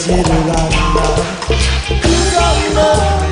지를 않나 그건 너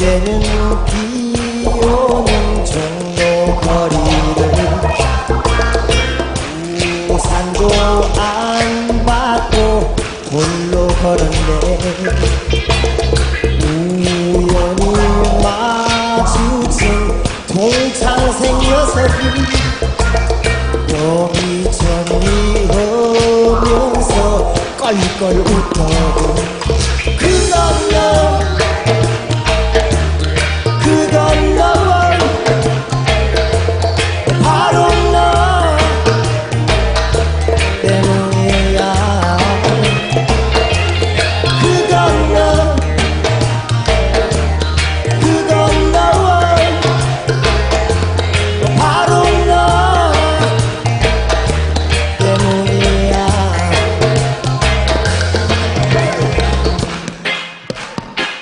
어제는 비 오는 종로 거리를 우산도 안 받고 홀로 걸었네. 우연히 마주친 동창생 녀석이 여기저기 오면서 껄껄 웃더고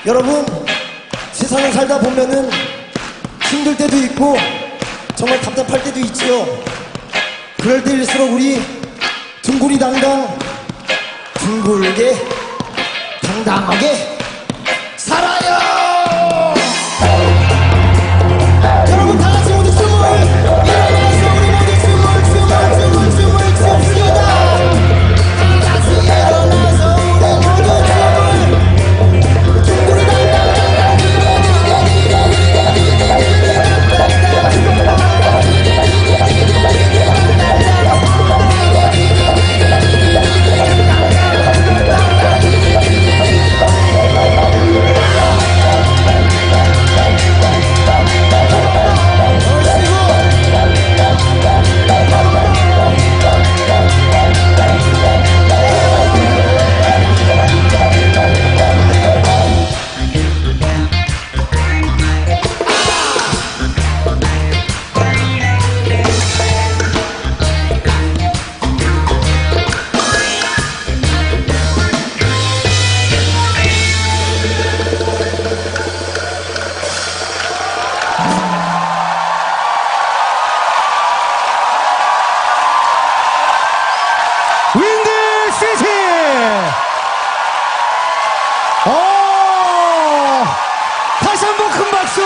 여러분 세상을 살다 보면은 힘들 때도 있고 정말 답답할 때도 있지요. 그럴 때일수록 우리 둥글이 당당 둥글게 당당하게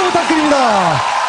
부탁드립니다.